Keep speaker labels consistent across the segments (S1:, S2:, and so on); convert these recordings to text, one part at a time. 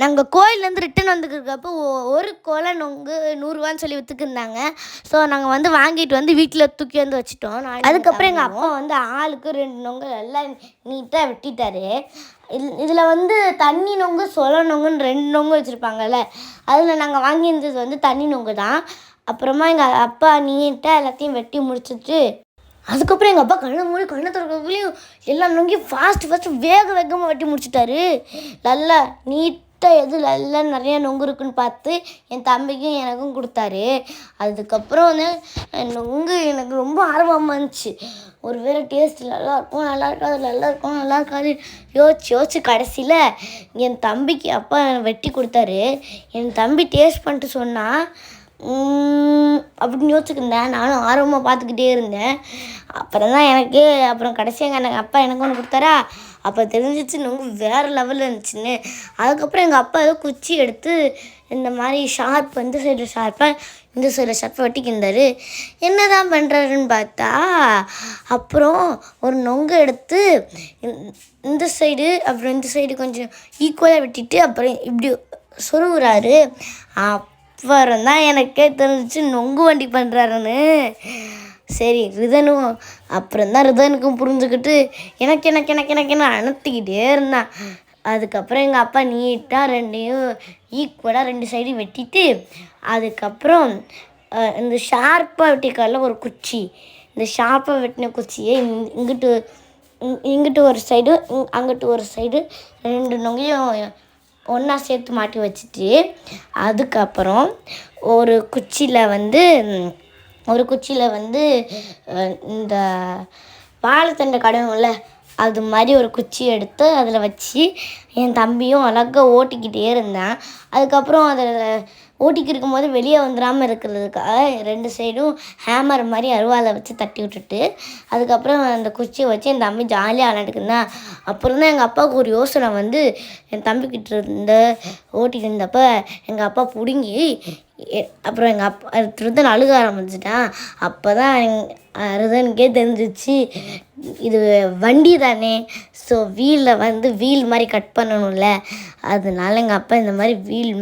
S1: நாங்கள் கோயிலேருந்து ரிட்டன் வந்துருக்கப்போ ஒரு கொலை நொங்கு நூறுரூவான்னு சொல்லி விற்றுக்குருந்தாங்க ஸோ நாங்கள் வந்து வாங்கிட்டு வந்து வீட்டில் தூக்கி வந்து வச்சுட்டோம். நான் அதுக்கப்புறம் எங்கள் அப்பா வந்து ஆளுக்கு ரெண்டு நொங்கு எல்லாம் நீட்டாக வெட்டிட்டாரு. இதில் வந்து தண்ணி நொங்கு சொல நொங்குன்னு ரெண்டு நொங்கு வச்சுருப்பாங்கல்ல அதில் நாங்கள் வாங்கியிருந்தது வந்து தண்ணி நொங்கு தான். அப்புறமா எங்கள் அப்பா நீட்டாக எல்லாத்தையும் வெட்டி முடிச்சிட்டு அதுக்கப்புறம் எங்கள் அப்பா கண்ணை மூடி கண்ணை திறக்கக்குள்ளேயும் எல்லா நொங்கியும் ஃபாஸ்ட் ஃபாஸ்ட்டு வேக வேகமாக வெட்டி முடிச்சிட்டாரு. நல்லா நீட்டாக எது நல்லா நிறையா நொங்கு இருக்குன்னு பார்த்து என் தம்பிக்கும் எனக்கும் கொடுத்தாரு. அதுக்கப்புறம் வந்து நொங்கு எனக்கு ரொம்ப ஆர்வமாக இருந்துச்சு. ஒரு வேளை டேஸ்ட் நல்லா இருக்கும் நல்லா இருக்காது நல்லா இருக்கும் நல்லா இருக்காது. யோசிச்சு யோசிச்சு கடைசியில் என் தம்பிக்கு அப்பா வெட்டி கொடுத்தாரு. என் தம்பி டேஸ்ட் பண்ணிட்டு சொன்னால் அப்படின்னு யோசிச்சுக்கிருந்தேன். நானும் ஆர்வமாக பார்த்துக்கிட்டே இருந்தேன். அப்புறம் தான் எனக்கு அப்புறம் கடைசியாக எங்கள் அப்பா எனக்கு ஒன்று கொடுத்தாரா? அப்போ தெரிஞ்சிச்சு நொங்கு வேறு லெவலில் இருந்துச்சுன்னு. அதுக்கப்புறம் எங்கள் அப்பா ஏதோ குச்சி எடுத்து இந்த மாதிரி ஷார்ப் இந்த சைடு ஷார்ப்பாக இந்த சைடில் ஷார்ப்பாக வெட்டிக்கிருந்தாரு. என்ன தான் பண்ணுறாருன்னு பார்த்தா அப்புறம் ஒரு நொங்கு எடுத்து இந்த- இந்த சைடு அப்புறம் இந்த சைடு கொஞ்சம் ஈக்குவலாக வெட்டிட்டு அப்புறம் இப்படி சொருகுறாரு. அப்புறம் தான் எனக்கே தெரிஞ்சிச்சு நொங்கு வண்டி பண்ணுறாருன்னு சரி ரிதனும் அப்புறம் தான் ரிதனுக்கும் புரிஞ்சுக்கிட்டு எனக்கு எனக்கு எனக்கு எனக்கு என்ன அணுத்திக்கிட்டே இருந்தான். அதுக்கப்புறம் எங்கள் அப்பா நீட்டாக ரெண்டையும் ஈக்குவலாக ரெண்டு சைடும் வெட்டிட்டு அதுக்கப்புறம் இந்த ஷார்ப்பாக வெட்டிக்கால ஒரு குச்சி. இந்த ஷார்ப்பாக வெட்டின குச்சியை இங்கிட்டு இங்- இங்கிட்டு ஒரு சைடு அங்கிட்டு ஒரு சைடு ரெண்டு நொங்கையும் ஒன்றா சேர்த்து மாட்டி வச்சுட்டு அதுக்கப்புறம் ஒரு குச்சியில் வந்து ஒரு குச்சியில் வந்து இந்த வாழைத்தண்டை கடையும்ல அது மாதிரி ஒரு குச்சி எடுத்து அதில் வச்சு என் தம்பியும் அழகாக ஓட்டிக்கிட்டே இருந்தான். அதுக்கப்புறம் அதில் ஓட்டிக்கிட்டு இருக்கும்போது வெளியே வந்துடாமல் இருக்கிறதுக்காக ரெண்டு சைடும் ஹேமர் மாதிரி அருவாளை வச்சு தட்டி விட்டுட்டு அதுக்கப்புறம் அந்த குச்சியை வச்சு என் தம்பி ஜாலியாக விளாண்டுக்கு இருந்தான் அப்புறம் தான் எங்கள் அப்பாவுக்கு ஒரு யோசனை வந்து என் தம்பிக்கிட்ட இருந்த ஓட்டிகிட்டு இருந்தப்போ எங்கள் அப்பா பிடுங்கி அப்புறம் எங்கள் அப்பா ருதன் அழுக ஆரம்பிச்சிட்டான் அப்போ தான் ருதனுக்கே தெரிஞ்சிச்சு இது வண்டி தானே ஸோ வீலில் வந்து வீல் மாதிரி கட் பண்ணணும்ல. அதனால எங்கள் அப்பா இந்த மாதிரி வீல்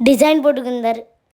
S1: டிசைன் போட்டுக்கிருந்தார்.